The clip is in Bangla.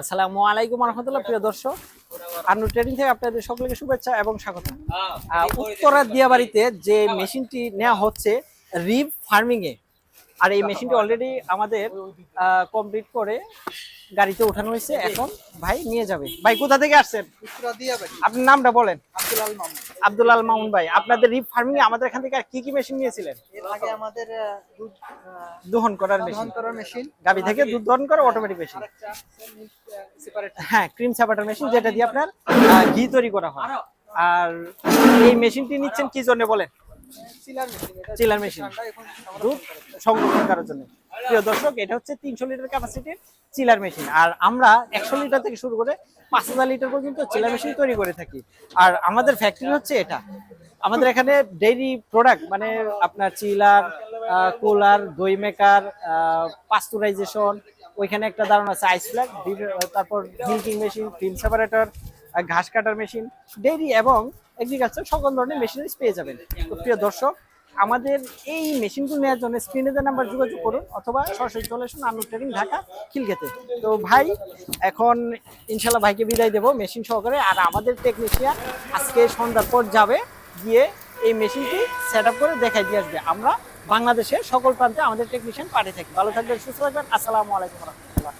আসসালামু আলাইকুম রহমতুল্লাহ প্রিয় দর্শক। আনু ট্রেডিং থেকে আপনাদের সকলকে শুভেচ্ছা এবং স্বাগত। উত্তরা দিয়াবাড়িতে যে মেশিনটি নেওয়া হচ্ছে রিপ ফার্মিং এ আর এই মেশিনটি অলরেডি আমাদের কমপ্লিট করে গাড়িতে ওঠানো হয়েছে। এখন ভাই নিয়ে যাবে। ভাই কোথা থেকে আসছেন? আপনার নামটা বলেন। আব্দুল আল মামুন। ভাই আপনাদের রিপ ফার্মিং আমাদের এখান থেকে আর কি কি মেশিন নিয়েছিলেন? আগে আমাদের দোহন করার মেশিন। মেশিন। গাবি থেকে দুধ দহন করা অটোমেটিক মেশিন। হ্যাঁ ক্রিম সাপাটার মেশিন যেটা দিয়ে আপনার ঘি তৈরি করা হয়। আর। এই মেশিনটি নিচ্ছেন কি জন্য বলেন? চিলার মেশিন দুধ সংরক্ষণ করার জন্য। প্রিয় দর্শক এটা হচ্ছে তিনশো লিটার ক্যাপাসিটির চিলার মেশিন আর আমরা একশো লিটার থেকে শুরু করে পাঁচ হাজার লিটার পর্যন্ত চিলার মেশিন তৈরি করে থাকি। আর আমাদের ফ্যাক্টরি হচ্ছে এটা। আমাদের এখানে ডেইরি প্রোডাক্ট মানে আপনার চিলার কুলার দই মেকার পাস্তুরাইজেশন ওইখানে একটা দারুণ আছে আইস ফ্ল্যাগ তারপর মিল্কিং মেশিন ক্রিম সেপারেটর ঘাস কাটার মেশিন ডেইরি এবং এগ্রিকালচার সকল ধরনের মেশিনারিজ পেয়ে যাবেন। তো প্রিয় দর্শক, আমাদের এই মেশিনগুলো নেওয়ার জন্য স্ক্রিনে যে নাম্বার যোগাযোগ করুন অথবা সরাসরি চলে আসুন আনু ট্রেডিং ঢাকা, খিলগেতে। তো ভাই, এখন ইনশাল্লাহ ভাইকে বিদায় দেবো মেশিন সহকারে। আর আমাদের টেকনিশিয়ান আজকে সন্ধ্যার পর যাবে, গিয়ে এই মেশিনটি সেট করে দেখাই দিয়ে আসবে। আমরা বাংলাদেশের সকল প্রান্তে আমাদের টেকনিশিয়ান পাঠিয়ে থাকি। ভালো থাকবেন, সুস্থ থাকবেন। আসসালামু আলাইকুম রহমতুল্লাহ।